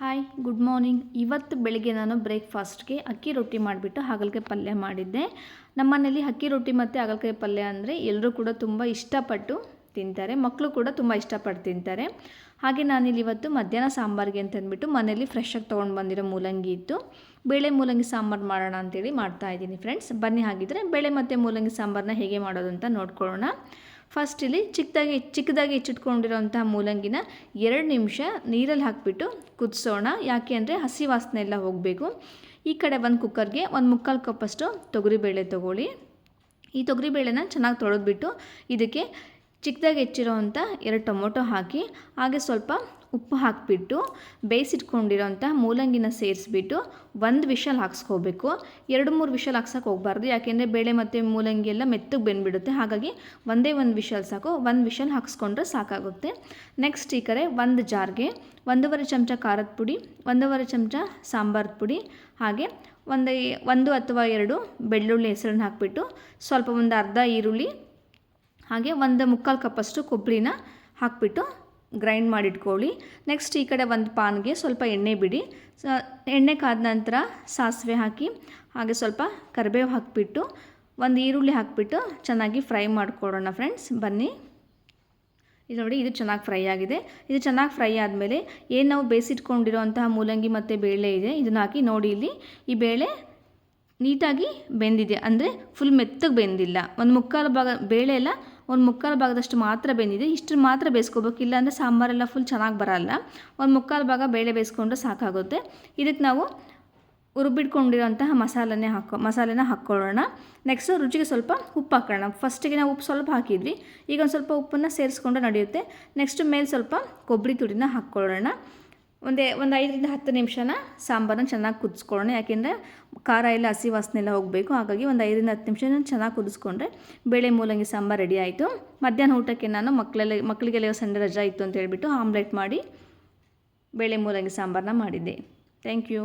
Hi good morning ಇವತ್ತು ಬೆಳಿಗ್ಗೆ ನಾನು ಬ್ರೇಕ್ಫಾಸ್ಟ್ಗೆ ಅಕ್ಕಿ ರೊಟ್ಟಿ ಮಾಡಿಬಿಟ್ಟು ಹಾಗಲಕಾಯಿ ಪಲ್ಯ ಮಾಡಿದ್ದೆ. ನಮ್ಮನೇಲಿ ಅಕ್ಕಿ ರೊಟ್ಟಿ ಮತ್ತು ಹಾಗಲಕಾಯಿ ಪಲ್ಯ ಅಂದರೆ ಎಲ್ಲರೂ ಕೂಡ ತುಂಬ ಇಷ್ಟಪಟ್ಟು ತಿಂತಾರೆ. ಮಕ್ಕಳು ಕೂಡ ತುಂಬ ಇಷ್ಟಪಟ್ಟು ತಿಂತಾರೆ. ಹಾಗೆ ನಾನಿಲ್ಲಿ ಇವತ್ತು ಮಧ್ಯಾಹ್ನ ಸಾಂಬಾರಿಗೆ ಅಂತಂದ್ಬಿಟ್ಟು ಮನೇಲಿ ಫ್ರೆಶಾಗಿ ತೊಗೊಂಡು ಬಂದಿರೋ ಮೂಲಂಗಿ ಇತ್ತು. ಬೇಳೆ ಮೂಲಂಗಿ ಸಾಂಬಾರು ಮಾಡೋಣ ಅಂತೇಳಿ ಮಾಡ್ತಾ ಇದ್ದೀನಿ ಫ್ರೆಂಡ್ಸ್ ಬನ್ನಿ ಹಾಗಿದ್ರೆ ಬೇಳೆ ಮತ್ತು ಮೂಲಂಗಿ ಸಾಂಬಾರನ್ನ ಹೇಗೆ ಮಾಡೋದು ಅಂತ ನೋಡ್ಕೊಳ್ಳೋಣ. ಫಸ್ಟ್ ಇಲ್ಲಿ ಚಿಕ್ಕದಾಗಿ ಚಿಕ್ಕದಾಗಿ ಹೆಚ್ಚಿಟ್ಕೊಂಡಿರೋಂಥ ಮೂಲಂಗಿನ ಎರಡು ನಿಮಿಷ ನೀರಲ್ಲಿ ಹಾಕಿಬಿಟ್ಟು ಕುದಿಸೋಣ. ಯಾಕೆ ಅಂದರೆ ಹಸಿ ವಾಸನೆ ಎಲ್ಲ ಹೋಗಬೇಕು. ಈ ಕಡೆ ಒಂದು ಕುಕ್ಕರ್ಗೆ ಒಂದು ಮುಕ್ಕಾಲು ಕಪ್ಪಷ್ಟು ತೊಗರಿಬೇಳೆ ತೊಗೊಳ್ಳಿ. ಈ ತೊಗರಿಬೇಳೆನ ಚೆನ್ನಾಗಿ ತೊಳೆದ್ಬಿಟ್ಟು ಇದಕ್ಕೆ ಚಿಕ್ಕದಾಗಿ ಹೆಚ್ಚಿರೋವಂಥ ಎರಡು ಟೊಮೊಟೊ ಹಾಕಿ, ಹಾಗೆ ಸ್ವಲ್ಪ ಉಪ್ಪು ಹಾಕಿಬಿಟ್ಟು ಬೇಯಿಸಿಟ್ಕೊಂಡಿರೋಂಥ ಮೂಲಂಗಿನ ಸೇರಿಸ್ಬಿಟ್ಟು ಒಂದು ವಿಷಲ್ ಹಾಕ್ಸ್ಕೋಬೇಕು. ಎರಡು ಮೂರು ವಿಷಲ್ ಹಾಕ್ಸೋಕೆ ಹೋಗ್ಬಾರ್ದು, ಯಾಕೆಂದರೆ ಬೇಳೆ ಮತ್ತು ಮೂಲಂಗಿ ಎಲ್ಲ ಮೆತ್ತಗೆ ಬೆಂದುಬಿಡುತ್ತೆ. ಹಾಗಾಗಿ ಒಂದೇ ಒಂದು ವಿಷಲ್ ಸಾಕು, ಒಂದು ವಿಷಲ್ ಹಾಕ್ಸ್ಕೊಂಡ್ರೆ ಸಾಕಾಗುತ್ತೆ. ನೆಕ್ಸ್ಟ್ ಈ ಕಡೆ ಒಂದು ಜಾರ್ಗೆ ಒಂದೂವರೆ ಚಮಚ ಖಾರದ ಪುಡಿ, ಒಂದೂವರೆ ಚಮಚ ಸಾಂಬಾರದ ಪುಡಿ, ಹಾಗೆ ಒಂದು ಒಂದು ಅಥವಾ ಎರಡು ಬೆಳ್ಳುಳ್ಳಿ ಹೆಸರನ್ನು ಹಾಕಿಬಿಟ್ಟು ಸ್ವಲ್ಪ ಒಂದು ಅರ್ಧ ಈರುಳ್ಳಿ ಹಾಗೆ ಒಂದು ಮುಕ್ಕಾಲು ಕಪ್ಪಷ್ಟು ಕೊಬ್ಬರಿನ ಹಾಕಿಬಿಟ್ಟು ಗ್ರೈಂಡ್ ಮಾಡಿಟ್ಕೊಳ್ಳಿ. ನೆಕ್ಸ್ಟ್ ಈ ಕಡೆ ಒಂದು ಪಾನ್ಗೆ ಸ್ವಲ್ಪ ಎಣ್ಣೆ ಬಿಡಿ. ಎಣ್ಣೆ ಕಾದ ನಂತರ ಸಾಸಿವೆ ಹಾಕಿ, ಹಾಗೆ ಸ್ವಲ್ಪ ಕರಿಬೇವು ಹಾಕಿಬಿಟ್ಟು ಒಂದು ಈರುಳ್ಳಿ ಹಾಕಿಬಿಟ್ಟು ಚೆನ್ನಾಗಿ ಫ್ರೈ ಮಾಡಿಕೊಡೋಣ ಫ್ರೆಂಡ್ಸ್, ಬನ್ನಿ. ಇದು ನೋಡಿ, ಇದು ಚೆನ್ನಾಗಿ ಫ್ರೈ ಆಗಿದೆ. ಇದು ಚೆನ್ನಾಗಿ ಫ್ರೈ ಆದಮೇಲೆ ಏನು ನಾವು ಬೇಯಿಸಿಟ್ಕೊಂಡಿರೋಂತಹ ಮೂಲಂಗಿ ಮತ್ತು ಬೇಳೆ ಇದೆ, ಇದನ್ನು ಹಾಕಿ ನೋಡಿ ಇಲ್ಲಿ. ಈ ಬೇಳೆ ನೀಟಾಗಿ ಬೆಂದಿದೆ, ಅಂದರೆ ಫುಲ್ ಮೆತ್ತಗೆ ಬೆಂದಿಲ್ಲ. ಒಂದು ಮುಕ್ಕಾಲು ಭಾಗ, ಬೇಳೆ ಎಲ್ಲ ಒಂದು ಮುಕ್ಕಾಲು ಭಾಗದಷ್ಟು ಮಾತ್ರ ಬೆಂದಿದೆ. ಇಷ್ಟು ಮಾತ್ರ ಬೇಯಿಸ್ಕೋಬೇಕು. ಇಲ್ಲಾಂದರೆ ಸಾಂಬಾರೆಲ್ಲ ಫುಲ್ ಚೆನ್ನಾಗಿ ಬರಲ್ಲ. ಒಂದು ಮುಕ್ಕಾಲು ಭಾಗ ಬೇಳೆ ಬೇಯಿಸ್ಕೊಂಡ್ರೆ ಸಾಕಾಗುತ್ತೆ. ಇದಕ್ಕೆ ನಾವು ರುಬ್ಬಿಟ್ಕೊಂಡಿರೋಂತಹ ಮಸಾಲೆನೇ ಹಾಕೋ, ಮಸಾಲೆನ ಹಾಕ್ಕೊಳ್ಳೋಣ. ನೆಕ್ಸ್ಟು ರುಚಿಗೆ ಸ್ವಲ್ಪ ಉಪ್ಪು ಹಾಕೋಣ. ಫಸ್ಟಿಗೆ ನಾವು ಉಪ್ಪು ಸ್ವಲ್ಪ ಹಾಕಿದ್ವಿ. ಈಗ ಒಂದು ಸ್ವಲ್ಪ ಉಪ್ಪನ್ನು ಸೇರಿಸ್ಕೊಂಡು ನಡೆಯುತ್ತೆ. ನೆಕ್ಸ್ಟ್ ಮೇಲೆ ಸ್ವಲ್ಪ ಕೊಬ್ಬರಿ ತುಡಿನ ಹಾಕ್ಕೊಳ್ಳೋಣ. ಒಂದೇ, ಒಂದು ಐದರಿಂದ ಹತ್ತು ನಿಮಿಷನ ಸಾಂಬಾರನ್ನ ಚೆನ್ನಾಗಿ ಕುದಿಸ್ಕೊಳ್ಳೋಣ. ಯಾಕೆಂದರೆ ಖಾರ ಎಲ್ಲ ಹಸಿ ವಾಸನೆ ಎಲ್ಲ ಹೋಗಬೇಕು. ಹಾಗಾಗಿ ಒಂದು ಐದರಿಂದ ಹತ್ತು ನಿಮಿಷ ಚೆನ್ನಾಗಿ ಕುದಿಸ್ಕೊಂಡ್ರೆ ಬೇಳೆ, ಮೂಲಂಗಿ, ಸಾಂಬಾರು ರೆಡಿ ಆಯಿತು. ಮಧ್ಯಾಹ್ನ ಊಟಕ್ಕೆ ನಾನು ಮಕ್ಕಳೆಲ್ಲ ಮಕ್ಕಳಿಗೆಲ್ಲ ಸಂಡೆ ರಜಾ ಇತ್ತು ಅಂತ ಹೇಳಿಬಿಟ್ಟು ಆಮ್ಲೆಟ್ ಮಾಡಿ ಬೇಳೆ, ಮೂಲಂಗಿ ಸಾಂಬಾರನ್ನ ಮಾಡಿದ್ದೆ. Thank you